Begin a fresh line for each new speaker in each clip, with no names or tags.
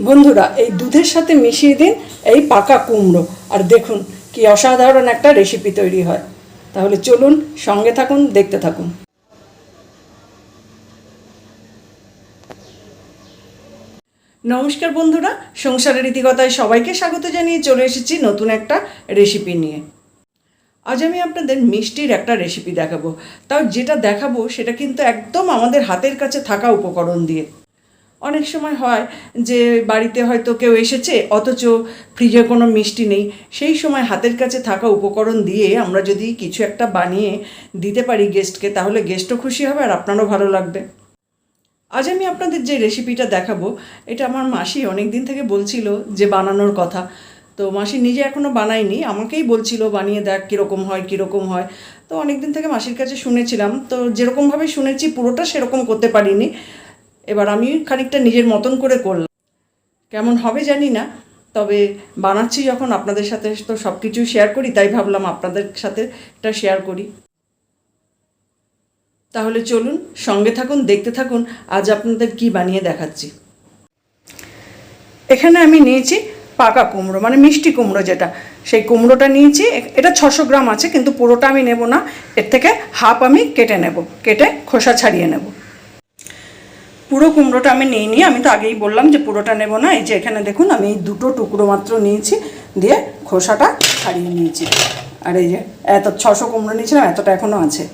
বন্ধুরা, এই দুধের সাথে মিশিয়ে দিন এই পাকা কুমড়ো। আর দেখুন, কি অসাধারণ একটা রেসিপি তৈরি হয়। তাহলে চলুন সঙ্গে থাকুন, দেখতে থাকুন। নমস্কার বন্ধুরা সংসারের রীতিকতায় সবাইকে স্বাগত জানিয়ে চলে এসেছি নতুন একটা রেসিপি নিয়ে। আজ আমি আপনাদের মিষ্টির একটা রেসিপি দেখাবো। তাও যেটা দেখাবো, সেটা কিন্তু একদম আমাদের হাতের কাছে থাকা উপকরণ দিয়ে। অনেক সময় হয় যে বাড়িতে হয়তো কেউ এসেছে, অথচ ফ্রিজে কোনো মিষ্টি নেই। সেই সময় হাতের কাছে থাকা উপকরণ দিয়ে আমরা যদি কিছু একটা বানিয়ে দিতে পারি গেস্টকে তাহলে গেস্টও খুশি হবে আর আপনারও ভালো লাগবে। আজ আমি আপনাদের যে রেসিপিটা দেখাবো, এটা আমার মাসি অনেক দিন থেকে বলছিল যে বানানোর কথা। তো মাসি নিজে এখনও বানায়নি, আমাকেই বলছিল বানিয়ে দেখ কীরকম হয় কীরকম হয়। তো অনেক দিন থেকে মাসির কাছে শুনেছিলাম, তো যেরকমভাবে শুনেছি পুরোটা সেরকম করতে পারিনি। এবার আমি খানিকটা নিজের মতন করে করলাম। কেমন হবে জানি না, তবে বানাচ্ছি যখন, আপনাদের সাথে তো সব কিছু শেয়ার করি, তাই ভাবলাম আপনাদের সাথে এটা শেয়ার করি। তাহলে চলুন, সঙ্গে থাকুন, দেখতে থাকুন, আজ আপনাদের কি বানিয়ে দেখাচ্ছি। এখানে আমি নিয়েছি পাকা কুমড়ো মানে মিষ্টি কুমড়ো যেটা, সেই কুমড়োটা নিয়েছি, এটা ছশো গ্রাম আছে, কিন্তু পুরোটা আমি নেব না, এর থেকে হাফ আমি কেটে নেব, কেটে খোসা ছাড়িয়ে নেব। পুরো কুমড়োটা আমি নিয়ে নিই। আমি তো আগেই বললাম যে পুরোটা নেব না। এই যে এখানে দেখুন, আমি এই দুটো টুকরো মাত্র নিয়েছি, দিয়ে খোসাটা ছাড়িয়ে নিয়েছি। আর এই যে, এত ছশো কুমড়ো নিয়েছিলাম, এতটা এখনও আছে।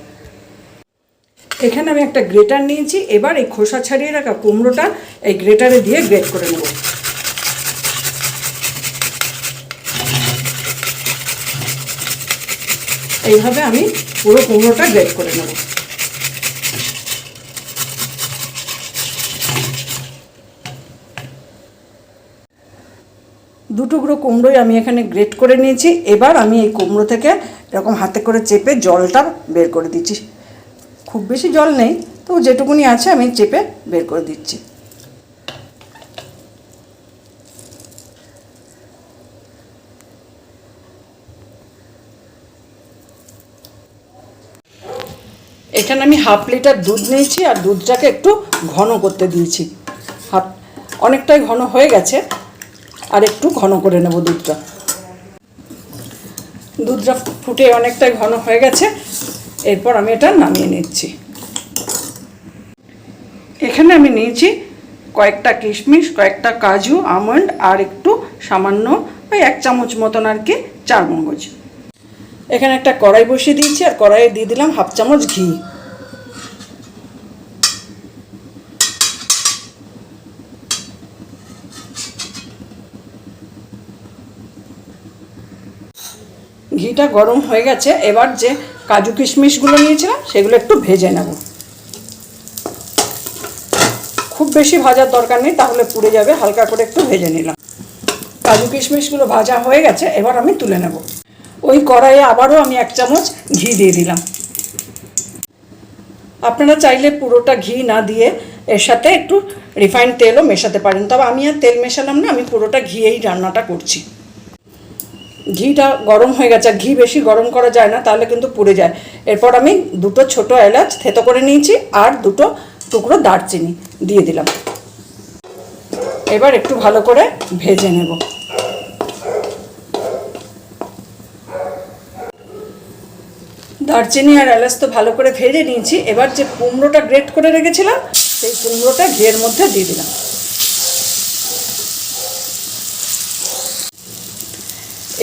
এখানে আমি একটা গ্রেটার নিয়েছি। এবার এই খোসা ছাড়িয়ে রাখা কুমড়োটা এই গ্রেটারে দিয়ে গ্রেট করে নেব। এইভাবে আমি পুরো কুমড়োটা গ্রেট করে নেব। দু টুকরো কুমড়োই আমি এখানে গ্রেট করে নিয়েছি। এবার আমি এই কুমড়ো থেকে এরকম হাতে করে চেপে জলটা বের করে দিচ্ছি। খুব বেশি জল নেই, তো যেটুকুনি আছে আমি চেপে বের করে দিচ্ছি। এখানে আমি হাফ লিটার দুধ নিয়েছি, আর দুধটাকে একটু ঘন করতে দিয়েছি। হাফ অনেকটাই ঘন হয়ে গেছে। আর একটু ঘন করে নেব দুধটা। দুধটা ফুটে অনেকটাই ঘন হয়ে গেছে। এরপর আমি এটা নামিয়ে নিচ্ছি। এখানে আমি নিয়েছি কয়েকটা কিশমিশ, কয়েকটা কাজু, আমন্ড আর একটু সামান্য ওই এক চামচ মতন আর কি চার মগজ এখানে একটা কড়াই বসিয়ে দিয়েছি আর কড়াইয়ে দিয়ে দিলাম হাফ চামচ ঘি। ঘিটা গরম হয়ে গেছে, এবার যে কাজু কিশমিশগুলো নিয়েছিলাম, সেগুলো একটু ভেজে নেব। খুব বেশি ভাজার দরকার নেই, তাহলে পুড়ে যাবে, হালকা করে একটু ভেজে নিলাম। কাজু কিশমিশগুলো ভাজা হয়ে গেছে, এবার আমি তুলে নেব। ওই কড়াইয়ে আবারও আমি এক চামচ ঘি দিয়ে দিলাম। আপনারা চাইলে পুরোটা ঘি না দিয়ে এর সাথে একটু রিফাইন্ড তেলও মেশাতে পারেন, তবে আমি আর তেল মেশালাম না, আমি পুরোটা ঘিয়েই রান্নাটা করছি। ঘিটা গরম হয়ে গেছে, আর ঘি বেশি গরম করা যায় না, তাহলে কিন্তু পুড়ে যায়। এরপর আমি দুটো ছোট এলাচ থেতো করে নিয়েছি, আর দুটো টুকরো দারচিনি দিয়ে দিলাম। এবার একটু ভালো করে ভেজে নেব। দারচিনি আর এলাচ তো ভালো করে ভেজে নিয়েছি, এবার যে কুমড়োটা গ্রেট করে রেখেছিলাম, সেই কুমড়োটা ঘিয়ের মধ্যে দিয়ে দিলাম।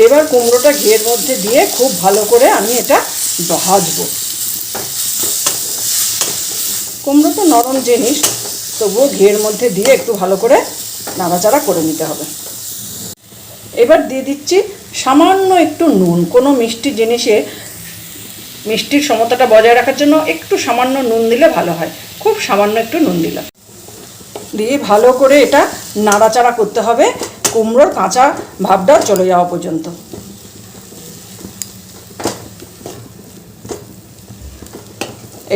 এবার কুমড়োটা ঘিয়ের মধ্যে দিয়ে খুব ভালো করে আমি এটা ভাজবো। কুমড়ো তো নরম জিনিস, তবুও ঘিয়ের মধ্যে দিয়ে একটু ভালো করে নাড়াচাড়া করে নিতে হবে। এবার দিয়ে দিচ্ছি সামান্য একটু নুন। কোনো মিষ্টি জিনিসে মিষ্টির সমতাটা বজায় রাখার জন্য একটু সামান্য নুন দিলে ভালো হয়। খুব সামান্য একটু নুন দিলাম। দিয়ে ভালো করে এটা নাড়াচাড়া করতে হবে। কুমড়োর কাঁচা ভাবটা চলে যাওয়া পর্যন্ত।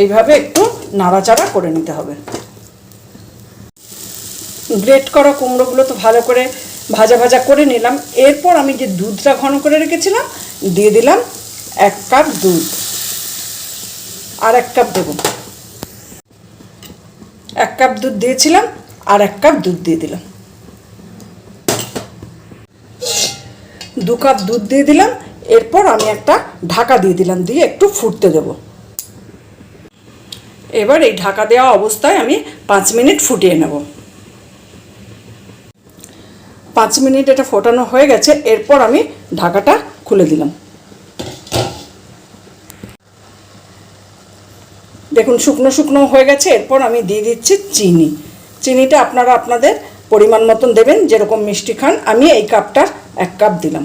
এইভাবে একটু নাড়াচাড়া করে নিতে হবে। গ্রেট করা কুমড়োগুলো তো ভালো করে ভাজা ভাজা করে নিলাম। এরপর আমি যে দুধটা ঘন করে রেখেছিলাম, দিয়ে দিলাম এক কাপ দুধ আর এক কাপ দেবো এক কাপ দুধ দিয়েছিলাম আর এক কাপ দুধ দিয়ে দিলাম। দু কাপ দুধ দিয়ে দিলাম, এরপর আমি একটা ঢাকা দিয়ে দিলাম, দিয়ে একটু ফুটতে দেব। এবার এই ঢাকা দেওয়া অবস্থায় আমি পাঁচ মিনিট ফুটিয়ে নেব। পাঁচ মিনিট এটা ফোটানো হয়ে গেছে, এরপর আমি ঢাকাটা খুলে দিলাম। দেখুন, শুকনো শুকনো হয়ে গেছে, এরপর আমি দিয়ে দিচ্ছি চিনি। চিনিটা আপনারা আপনাদের পরিমাণ মতন দেবেন, যেরকম মিষ্টি খান, আমি এই কাপটার এক কাপ দিলাম।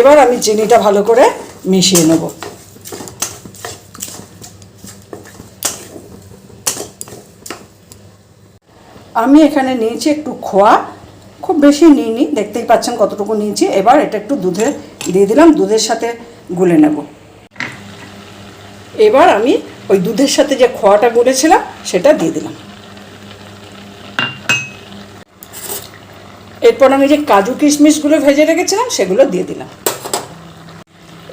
এবার আমি চিনিটা ভালো করে মিশিয়ে নেব। আমি এখানে নিয়েছি একটু খোয়া। খুব বেশি নিইনি, দেখতেই পাচ্ছেন কতটুকু নিয়েছি। এবার এটা একটু দুধে দিয়ে দিলাম, দুধের সাথে গুলে নেব। এবার আমি ওই দুধের সাথে যে খোয়াটা গুলেছিলাম, সেটা দিয়ে দিলাম। এরপর আমি যে কাজু কিশমিশগুলো ভেজে রেখেছিলাম, সেগুলো দিয়ে দিলাম।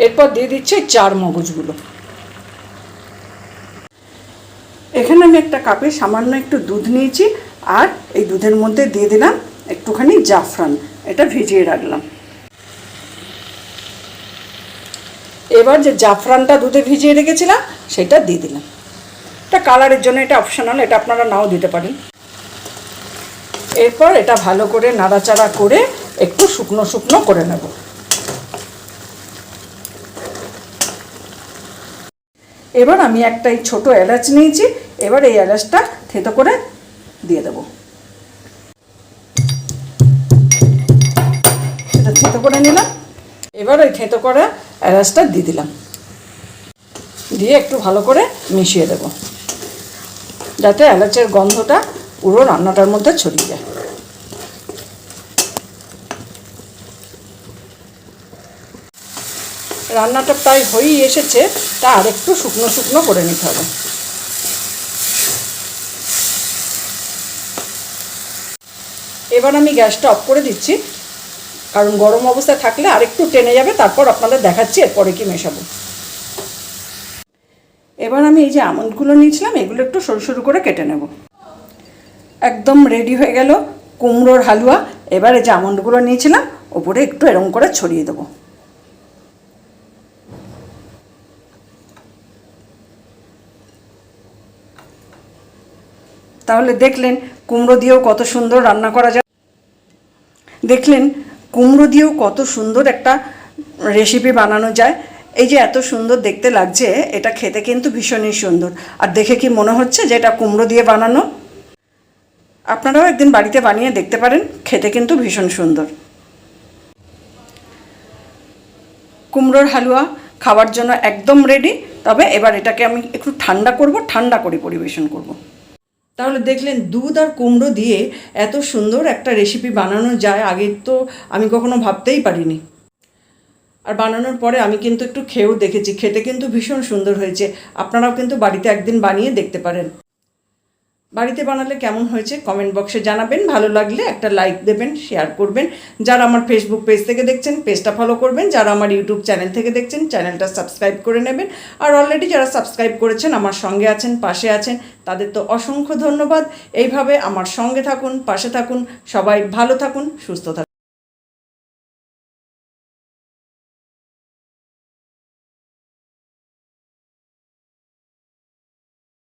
এরপর দিয়ে দিচ্ছে চার মগজগুলো। এখানে আমি একটা কাপে সামান্য একটু দুধ নিয়েছি, আর এই দুধের মধ্যে দিয়ে দিলাম একটুখানি জাফরান। এটা ভিজিয়ে রাখলাম। এবার যে জাফরানটা দুধে ভিজিয়ে রেখেছিলাম, সেটা দিয়ে দিলাম। এটা কালারের জন্য এটা অপশনাল এটা আপনারা নাও দিতে পারেন। এরপর এটা ভালো করে নাড়াচাড়া করে একটু শুকনো শুকনো করে নেব। এবার আমি একটা এই ছোটো এলাচ নিয়েছি, এবার এই এলাচটা থেতো করে দিয়ে দেবো। এটা থেতো করে নিলাম, এবার ওই থেতো করা এলাচটা দিয়ে দিলাম। দিয়ে একটু ভালো করে মিশিয়ে দেব, যাতে এলাচের গন্ধটা পুরো রান্নাটার মধ্যে ছড়িয়ে যায়। রান্নাটা প্রায় হয়েই এসেছে তা আর একটু শুকনো শুকনো করে নিতে হবে। এবার আমি গ্যাসটা অফ করে দিচ্ছি, কারণ গরম অবস্থায় থাকলে আরেকটু টেনে যাবে, তারপর আপনাদের দেখাচ্ছি, এরপরে কি মেশাবো। এবার আমি এই যে আমন্ডগুলো নিয়েছিলাম, এগুলো একটু সরু সরু করে কেটে নেব। একদম রেডি হয়ে গেল কুমড়োর হালুয়া। এবারে যে আমন্ডগুলো নিয়েছিলাম, ওপরে একটু এরম করে ছড়িয়ে দেবো। তাহলে দেখলেন কুমড়ো দিয়েও কত সুন্দর রান্না করা যায়। দেখলেন কুমড়ো দিয়েও কত সুন্দর একটা রেসিপি বানানো যায়। এই যে এত সুন্দর দেখতে লাগছে, এটা খেতে কিন্তু ভীষণই সুন্দর। আর দেখে কি মনে হচ্ছে যে এটা কুমড়ো দিয়ে বানানো? আপনারাও একদিন বাড়িতে বানিয়ে দেখতে পারেন, খেতে কিন্তু ভীষণ সুন্দর। কুমড়োর হালুয়া খাওয়ার জন্য একদম রেডি তবে এবার এটাকে আমি একটু ঠান্ডা করব, ঠান্ডা করে পরিবেশন করব। তাহলে দেখলেন, দুধ আর কুমড়ো দিয়ে এত সুন্দর একটা রেসিপি বানানো যায়, আগে তো আমি কখনো ভাবতেই পারিনি। আর বানানোর পরে আমি কিন্তু একটু খেয়েও দেখেছি, খেতে কিন্তু ভীষণ সুন্দর হয়েছে। আপনারাও কিন্তু বাড়িতে একদিন বানিয়ে দেখতে পারেন। বাড়িতে বানালে কেমন হয়েছে কমেন্ট বক্সে জানাবেন। ভালো লাগলে একটা লাইক দেবেন শেয়ার করবেন। যারা আমার ফেসবুক পেজ থেকে দেখছেন পেজটা ফলো করবেন। যারা আমার ইউটিউব চ্যানেল থেকে দেখছেন চ্যানেলটা সাবস্ক্রাইব করে নেবেন। আর অলরেডি যারা সাবস্ক্রাইব করেছেন, আমার সঙ্গে আছেন, পাশে আছেন, তাদের তো অসংখ্য ধন্যবাদ। এইভাবে আমার সঙ্গে থাকুন, পাশে থাকুন, সবাই ভালো থাকুন, সুস্থ থাকুন।